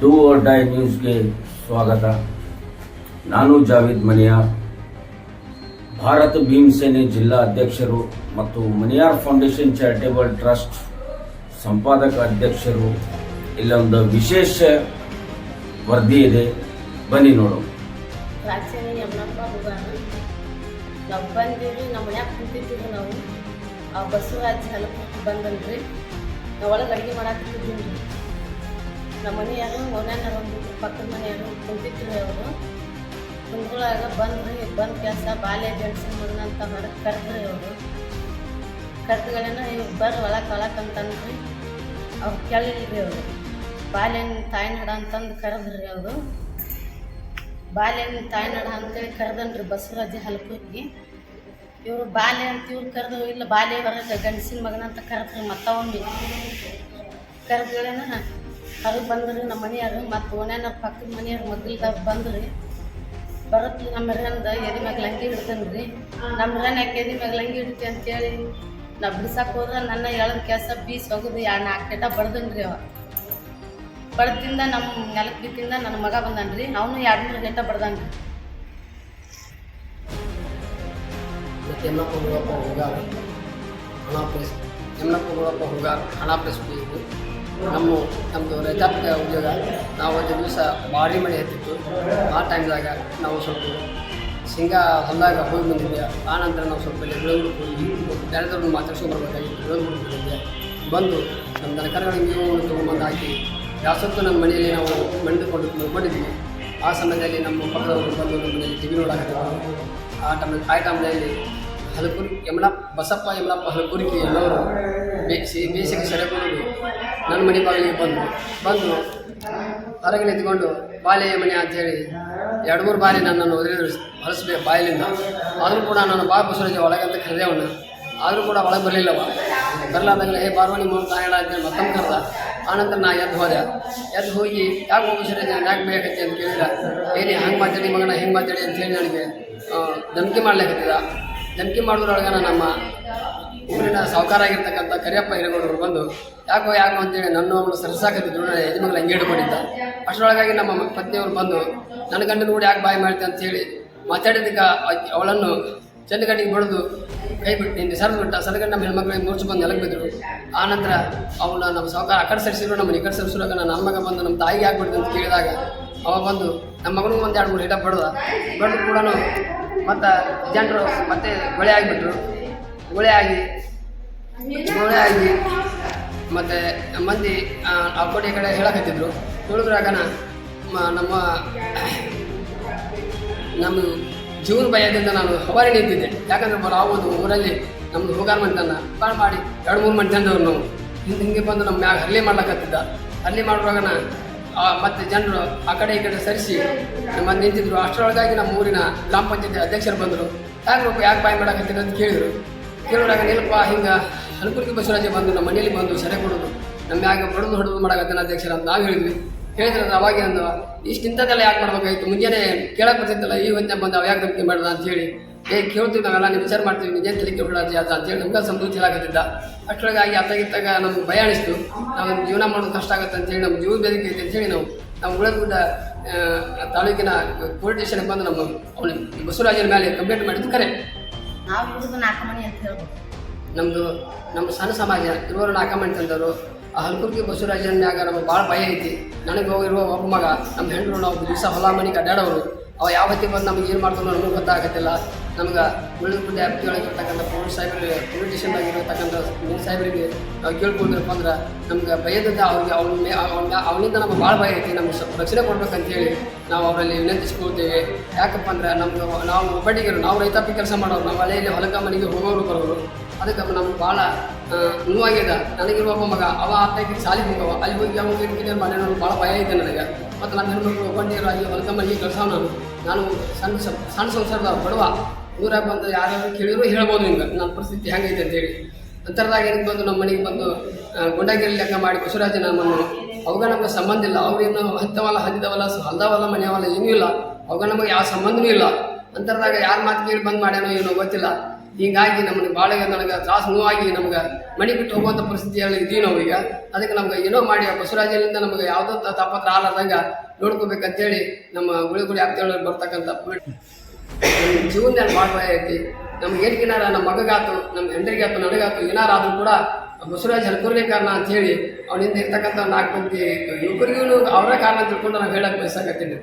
Do or die ನ್ಯೂಸ್ಗೆ ಸ್ವಾಗತ. ನಾನು ಜಾವೇದ್ ಮನಿಯಾರ್ ಭಾರತ ಭೀಮಸೇನೆ ಜಿಲ್ಲಾ ಅಧ್ಯಕ್ಷರು ಮತ್ತು ಮನಿಯಾರ್ ಫೌಂಡೇಶನ್ ಚಾರಿಟೇಬಲ್ ಟ್ರಸ್ಟ್ ಸಂಪಾದಕ ಅಧ್ಯಕ್ಷರು. ಇಲ್ಲೊಂದು ವಿಶೇಷ ವರದಿ ಇದೆ. ಬನ್ನಿ ನೋಡು ನಾವು ಬಂದಿರಿ ನಮ್ಮ ಮನ್ಯಾಗ ಕುಂತಿದ್ದೀವಿ ನಾವು. ಆ ಅಡುಗೆ ಮಾಡಾಕತ್ತಿದ್ದೀವಿ ರೀ ನಮ್ಮ ಮನೆಯವರು ಮನ್ಯಾಗ ಒಂದು ಪಕ್ಕದ ಮನೆಯವರು ಕುಂತಿದ್ರು ಅವರು ಕುಂದ್ರೊಳಗ ಬಂದ್ರಿ ಬಂದ ಕೆಲಸ, ಬಾಲ್ಯ ಮಗನ ಅಂತ ಹೊರಗೆ ಕರೆದ್ರಿ ಅವರು ಕರೆದ್ಗಳೇನ ಇವ್ರು ಬರ್ರಿ ಒಳಕ್ಕೆ ಒಳಕ್ಕಂತಂದ್ರಿ ಅವ್ರು ಕೇಳಿಲ್ರಿ ಅವರು ಬಾಲ್ಯನ ತಾಯಿ ನಡ ಅಂತಂದು ಕರೆದ್ರಿ ಅವರು. ಬಾಲ್ಯನ ತಾಯ್ನಾಡ ಅಂತೇಳಿ ಕರೆದನ್ರಿ ಬಸವರಾಜ ಹಲಪುರಿಗೆ ಇವರು ಬಾಲ್ಯ ಅಂತ ಇವ್ರು ಕರೆದು ಇಲ್ಲ ಬಾಲ್ಯ ಹೊರಗೆ ಗಂಡಸಿನ ಮಗನ ಅಂತ ಕರೆದ್ರಿ ಮತ್ತೊಮ್ಮೆ. ಕರೆದ್ಗಳೇನ ಹೊರಗೆ ಬಂದ್ರಿ ನಮ್ಮ ಮನೆಯವ್ರು, ಮತ್ತು ಓಣ್ಯಾನ ಪಕ್ಕದ ಮನೆಯವ್ರು ಮಗ್ಗಲ್ದಾಗ ಬಂದ್ರಿ. ಬರತ್ತೆ ನಮ್ಮ ಹಿರಿಯಂದ ಎದಿ ಮ್ಯಾಗ ಲಂಗಿ ರೀ ನಮ್ಮ ಹಿರಿಯನ್ ಯಾಕೆ ಎದಿ ಮ್ಯಾಗ ಲಂಗಿ ಹಿಡ್ತಿ ಅಂತೇಳಿ ನಾ ಬಿಡ್ಸಕ್ಕೆ ಹೋದ್ರೆ ನನ್ನ ಎಳದ ಕೆಲಸ ಬೀಸ್ ಹೋಗುದು, ಯಾ ನಾಲ್ಕು ಕೆಟ್ಟ ಬಡ್ದನ್ರಿ ಅವ. ಬಡ್ದಿಂದ ನಮ್ಮ ನೆಲಕ್ಕೆ ಬಿತ್ತಿಂದ ನನ್ನ ಮಗ ಬಂದಾನ್ರಿ, ಅವನು ಎರಡು ಮೂರು ಗಂಟೆ ಬಡ್ದಾನ್ರಿ. ರೀ ಗುಳಪ್ಪ ಹುಡುಗ ಹಣ ಪ್ರೆಸ್ ಯಮನಪ್ಪ ಹುಗಾರ ಹಣ ಪ್ರೆಸ್ ಇದು ನಮ್ಮ ನಮ್ಮದು ರೈತಾಪಿಕ ಉದ್ಯೋಗ. ನಾವು ಒಂದು ದಿವಸ ಬಾಡಿ ಮಳೆ ಹತ್ತಿತ್ತು ಆ ಟೈಮ್ದಾಗ ನಾವು ಸ್ವಲ್ಪ ಶೇಂಗಾ ಹೊಲದಾಗ ಹೋಗಿ ಬಂದಿದ್ದೆ. ಆ ನಂತರ ನಾವು ಸ್ವಲ್ಪ ಇಲ್ಲಿ ಬೆಳಗುರು ಹೋಗಿ ಬೆಳೆದವ್ರನ್ನ ಮಾತಾಡ್ಸ್ಕೊಂಡು ಬರ್ಬೇಕಾಗಿತ್ತು. ಬಂದಿದ್ದೆ. ಬಂದು ನಮ್ಮ ದನಕರುಗಳಿಗೆ ನೀವು ತೊಗೊಂಡ್ಬಂದು ಹಾಕಿ, ಯಾವತ್ತೂ ನಮ್ಮ ಮನೆಯಲ್ಲಿ ನಾವು ಮಂಡಿಕೊಂಡು ಮಲ್ಕೊಂಡಿದ್ವಿ. ಆ ಸಮಯದಲ್ಲಿ ನಮ್ಮ ಪಕ್ಕದವರು ಬಂದು ನಮ್ಮ ಮನೆಯಲ್ಲಿ ಟಿವಿ ಆ ಟೈಮ್ ಆ ಟೈಮ್ನಲ್ಲಿ ಹಲಪುರಿ ಯಮಲಪ್ಪ, ಬಸಪ್ಪ ಯಮಲಪ್ಪ ಹಲಪುರಿಗೆ ಎಲ್ಲವರು ಬೇಸಿ ಬೇಸಿಗೆ ಸೆರೆಕೊಂಡು ನನ್ನ ಮನೆ ಬಾಗಿಲಿಗೆ ಬಂದು ಬಂದು ಹೊರಗೆ ನಿಂತ್ಕೊಂಡು ಬಾಲ್ಯ ಮನೆ ಅಂತೇಳಿ ಎರಡು ಮೂರು ಬಾರಿ ನನ್ನನ್ನು ಒದರಿದ್ರು ಹೊಲಸಬೇಕು ಬಾಯಲಿಂದ. ಆದರೂ ಕೂಡ ನಾನು ಬಾ ಒಳಗೆ ಅಂತ ಕರೆದೇವಣ್ಣ ಆದರೂ ಕೂಡ ಒಳಗೆ ಬರಲಿಲ್ಲವ. ಬರಲಾದಾಗಲೇ ಹೇ ಬಾರ್ವಣಿ ಮೂರು ತಾಯಣ ಅಂತೇಳಿ ಮತ್ತೊಮ್ಮೆ ಕರೆದ. ಆನಂತರ ನಾ ಎದ್ದು ಹೋದೆ. ಎದ್ದು ಹೋಗಿ, ಯಾಕೆ ಬಸವರಾಜ ಯಾಕೆ ಬೇಕಂತೆ ಅಂತ ಕೇಳಿದ. ಏನೇ ಹಂಗೆ ಮಾತಾಡಿ ಮಗನ ಹೆಂಗೆ ಮಾತಾಡಿ ಅಂತ ಹೇಳಿ ನನಗೆ ಧಮಕಿ ಮಾಡ್ಲಿಕ್ಕತ್ತಿದ ಧಮಕಿ ಮಾಡಿದ್ರೊಳಗನ ನಮ್ಮ ಊರಿನ ಸಾವುಕಾರ ಆಗಿರ್ತಕ್ಕಂಥ ಕರಿಯಪ್ಪ ಹಿರೇಗೌಡರು ಬಂದು, ಯಾಕೋ ಯಾಕೋ ಅಂತೇಳಿ ನನ್ನ ಅವನು ಸರಿಸಾಕತ್ತಿದ್ರು ನನ್ನ ಯಜಮಾನ ಹಂಗೆ ಹಿಡ್ಕೊಂಡಿದ್ದ. ಅಷ್ಟರೊಳಗಾಗಿ ನಮ್ಮ ಪತ್ನಿಯವರು ಬಂದು, ನನ್ನ ಗಂಡನ ಕೂಡ ಯಾಕೆ ಬಾಯಿ ಮಾಡ್ತೆ? ಅಂತ ಹೇಳಿ ಮಾತಾಡಿದ್ದಕ್ಕೆ ಅವಳನ್ನು ಚಂದಗಂಡಿಗೆ ಬಡಿದು ಕೈ ಬಿಟ್ಟು ನಿನ್ನ ಸರಿದು ಬಿಟ್ಟ. ಸರಗಂಡ ನಮ್ಮ ಹೆಣ್ಮಕ್ಳಿಗೆ ಮೂರ್ಚು ಬಂದು ನೆಲಕ್ಕೆ ಬಿದ್ದರು ಆ ನಂತರ ಅವನ ನಮ್ಮ ಸಾವುಕಾರ ಆ ಕಡೆ ಸರಿಸಿದ್ರು ನಮ್ಮನ್ನು ಈ ಕಡೆ ನನ್ನ ಮಗ ಬಂದು ನಮ್ಮ ತಾಯಿಗೆ ಹಾಕ್ಬಿಡ್ತು ಅಂತ ಕೇಳಿದಾಗ ಅವ ಬಂದು ನಮ್ಮ ಮಗನ ಒಂದು ಎರಡು ಮೂರು ಹಿಟ ಬಡ್ದ. ಬಡ್ದು ಕೂಡ ಮತ್ತು ಜನರು ಮತ್ತೆ ಗೊಳೆ ಆಗಿಬಿಟ್ರು. ಗೊಳೆ ಆಗಿ ಗುಳೆ ಆಗಿ ಮತ್ತು ಮಂದಿ, ಆ ಆ ಕಡೆ ಹೇಳಕತ್ತಿದ್ರು. ಹೇಳಿದ್ರಾಗನ ನಮ್ಮ ನಮ್ಮ ಜೀವನ ಭಯದಿಂದ ನಾನು ಹವಾರಿ ನಿಂತಿದ್ದೆ. ಯಾಕಂದ್ರೆ ಆ ಒಂದು ಊರಲ್ಲಿ ನಮ್ದು ಹೋಗಾರ ಮಂಟನ್ನ ಕಾಲ್ ಮಾಡಿ ಎರಡು ಮೂರು ಮಂದಿ ತಂದವ್ರು ನಾವು. ಹಿಂದೆ ಹಿಂಗೆ ಬಂದು ನಮ್ಮ ಮ್ಯಾಗ ಹಲ್ಲೆ ಮಾಡ್ಲಕತ್ತಿದ್ದ. ಹಲ್ಲೆ ಮಾಡುವಾಗನ ಮತ್ತೆ ಜನರು ಆ ಕಡೆ ಈ ಕಡೆ ಸರಿಸಿ ನಮ್ಮ ನಿಂತಿದ್ರು. ಅಷ್ಟರೊಳಗಾಗಿ ನಮ್ಮ ಊರಿನ ಗ್ರಾಮ ಪಂಚಾಯತಿ ಅಧ್ಯಕ್ಷರು ಬಂದರು. ಯಾಕೆ ಯಾಕೆ ಬಾಯಿ ಮಾಡಕತ್ತೀರಿ ಅಂತ ಕೇಳಿದರು. ಕೇಳಿದಾಗ ಏನಪ್ಪ ಹಿಂಗೆ ಅನುಕೂಲಕ್ಕೆ ಬಸವರಾಜ ಬಂದು ನಮ್ಮ ಮನೆಯಲ್ಲಿ ಬಂದು ಸೆರೆ ಕೊಡೋದು. ನಮ್ಮ ಯಾಕೆ ಬಡದು ಹೊಡೆದು ಮಾಡಕತ್ತಾನ ಅಧ್ಯಕ್ಷರ ಅಂತ ನಾವು ಹೇಳಿದ್ವಿ. ಹೇಳಿದ್ರೆ ಅವಾಗೆ ಅಂದ ಇಷ್ಟು ಇಂಥದ್ದೆಲ್ಲ ಯಾಕೆ ಮಾಡ್ಬೇಕಾಯ್ತು? ಮುಂಜಾನೆ ಕೇಳಕ್ಕೆ ಬರ್ತಿತ್ತಲ್ಲ, ಈ ಒಂದೇ ಬಂದು ಅವ ಯಾಕೆ ಧಮಕಿ ಮಾಡ್ದ ಅಂತೇಳಿ ಏ, ಕೇಳ್ತೀವಿ ನಾವೆಲ್ಲ, ನೀವು ವಿಚಾರ ಮಾಡ್ತೀವಿ ನಿಜ ತಲೆಗೆ ಹೊಡೋದು ಅಂತ ಅಂತೇಳಿ ನಮ್ಗೆ ಸಂತೋಷ ಆಗತ್ತಿದ್ದ ಅಷ್ಟರೊಳಗಾಗಿ ಅತ್ತಾಗಿತ್ತಾಗ ನಮ್ಗೆ ಭಯ ಅನಿಸ್ತು. ನಾವು ಜೀವನ ಮಾಡೋದು ಕಷ್ಟ ಆಗುತ್ತೆ ಅಂತೇಳಿ ನಮ್ಮ ಜೀವನ ಬೆದರಿಕೆ ಐತೆ ಅಂತೇಳಿ ನಾವು ನಾವು ಉಳಿದ ತಾಲೂಕಿನ ಪೊಲೀಸ್ ಸ್ಟೇಷನ್ಗೆ ಬಂದು ನಮ್ಮ ಅವನು ಬಸವರಾಜನ ಮೇಲೆ ಕಂಪ್ಲೇಂಟ್ ಮಾಡಿದ್ದು ಕರೆ. ನಾವು ನಾಲ್ಕು ಅಂತ ಹೇಳ್ಬೋದು ನಮ್ಮದು ನಮ್ಮ ಸಣ್ಣ ಸಮಾಜ ಇರುವರು ನಾಲ್ಕು ತಂದವರು, ಆ ಹಲ್ಕುರ್ಗಿ ಬಸವರಾಜನ್ಯಾಗ ನಮಗೆ ಭಾಳ ಭಯ ಐತಿ. ನನಗೆ ಹೋಗಿರುವ ಒಬ್ಬ ಮಗ, ನಮ್ಮ ಹೆಣ್ಣು ನಾವು ದಿವಸ ಹೊಲ ಮನೆಗೆ ಅಡ್ಡಾಡೋರು ಅವ ಯಾವತ್ತಿಗೆ ಬಂದು ನಮ್ಗೆ ಏನು ಮಾಡ್ತಾನೋ ನಮಗೆ ಗೊತ್ತಾಗತ್ತಿಲ್ಲ. ನಮ್ಗೆ ಉಳಿದ ವ್ಯಾಪ್ತಿಯೊಳಗೆ ಇರ್ತಕ್ಕಂಥ ಪೊಲೀಸ್ ಸಾಹೇಬರಿಗೆ ಪೊಲೀಸ್ ಸ್ಟೇಷನ್ದಾಗ ಇರತಕ್ಕಂಥ ಪೊಲೀಸ್ ಸಾಹೇಬರಿಗೆ ನಾವು ಕೇಳ್ಕೊಂಡ್ರಪ್ಪ ಅಂದ್ರೆ ನಮ್ಗೆ ಭಯದಿಂದ ಅವ್ರಿಗೆ ಅವ್ನ ಮೇ ಅವ್ನ ಅವನಿಂದ ನಮ್ಗೆ ಭಾಳ ಭಯ ಐತಿ. ನಮ್ಗೆ ಸ್ವಲ್ಪ ರಕ್ಷಣೆ ಕೊಡ್ಬೇಕಂತೇಳಿ ನಾವು ಅವರಲ್ಲಿ ವಿನಂತಿಸ್ಕೊಳ್ತೇವೆ. ಯಾಕಪ್ಪ ಅಂದ್ರೆ ನಮ್ಗೆ ನಾವು ಒಬ್ಬಟ್ಟಿಗೆರು, ನಾವು ರೈತಾಪಿ ಕೆಲಸ ಮಾಡೋರು, ನಾವು ಮನೆಯಲ್ಲಿ ಹೊಲಕ ಮನೆಗೆ ಹೋಗೋರು, ಬರೋರು. ಅದಕ್ಕೆ ನಮ್ಗೆ ಭಾಳ ನೋವಾಗ್ಯದ. ನನಗಿರುವ ಮಗ, ಅವ ಆತಕ್ಕೆ ಸಾಲಿ ಹೋಗವ. ಅಲ್ಲಿ ಹೋಗಿ ಅವಾಗ ಕ್ಲಿಯರ್ ಮನೆ ನಾನು ಭಾಳ ಭಯ ಐತೆ ನನಗೆ. ಮತ್ತು ನನ್ನ ಹೆಣ್ಮಕ್ಳು ಒಬ್ಬಂಡಿಯರು ಅಲ್ಲಿ ಹೊಲಕ ಮನೆಗೆ ಕೆಲಸ ನಾನು. ನಾನು ಸಣ್ಣ ಸಣ್ಣ ಸಂಸಾರದ ಬಡವ. ಊರಾಗ ಬಂದು ಯಾರಾದರೂ ಕೇಳಿದ್ರು ಹೇಳ್ಬೋದು ಹಿಂಗೆ ನನ್ನ ಪರಿಸ್ಥಿತಿ ಹೆಂಗೈತೆ ಅಂತೇಳಿ ಅಂತರದಾಗ ಏನಕ್ಕೆ ಬಂದು ನಮ್ಮ ಮನೆಗೆ ಬಂದು ಗುಂಡಗಿರಿ ಲೆಕ್ಕ ಮಾಡಿ ಬಸವರಾಜ ನಮ್ಮನ್ನು, ಅವಾಗ ನಮ್ಗೆ ಸಂಬಂಧ ಇಲ್ಲ. ಅವ್ರೇನು ಹತ್ತವಲ್ಲ, ಹದಿದವಲ್ಲ ಹಲ್ದವಲ್ಲ, ಮನೆಯವಲ್ಲ ಏನೂ ಇಲ್ಲ. ಅವಾಗ ನಮಗೆ ಯಾವ ಸಂಬಂಧನೂ ಇಲ್ಲ. ಅಂತರದಾಗ ಯಾರು ಮಾತು ಕೇಳಿ ಬಂದ್ ಮಾಡ್ಯಾನೋ ಏನೋ ಗೊತ್ತಿಲ್ಲ. ಹೀಗಾಗಿ ನಮಗೆ ಭಾಳ ನನಗೆ ತ್ರಾಸ ನೋವಾಗಿ ನಮ್ಗೆ ಮನೆ ಬಿಟ್ಟು ಹೋಗುವಂಥ ಪರಿಸ್ಥಿತಿಯಲ್ಲಿ ಇದೀವಿ ನಾವು ಈಗ. ಅದಕ್ಕೆ ನಮ್ಗೆ ಏನೋ ಮಾಡಿ ಬಸವರಾಜನಿಂದ ನಮಗೆ ಯಾವುದೋ ತಾಪತ್ರ ಆಲಾರ್ದಂಗೆ ನೋಡ್ಕೋಬೇಕಂತೇಳಿ ನಮ್ಮ ಗುಳಿ ಗುಳಿ ಆಗ್ತೇಳಿ ಬರ್ತಕ್ಕಂಥ ನಮ್ಮ ಜೀವನದಲ್ಲಿ ಭಯ ಐತಿ ನಮ್ಗೆ ಏನಕ್ಕಿನಾರ ನಮ್ಮ ಮಗಗಾತು, ನಮ್ಮ ಹೆಂಡರಿಗಾತು, ನನಗಾತು ಏನಾರಾದರೂ ಕೂಡ ಬಸವರಾಜ್ ಹಲ್ಕೂರ್ಗೆ ಕಾರಣ ಅಂತ ಹೇಳಿ ಅವನಿಂದ ಇರ್ತಕ್ಕಂಥ ನಾಲ್ಕು ಮಂದಿ ಯುವಕರಿಗೂ ಅವರ ಕಾರಣ ತಿಳ್ಕೊಂಡು ನಾವು ಹೇಳಕ್ಕೆ ಬಯಸಾಕತ್ತೀನಿ.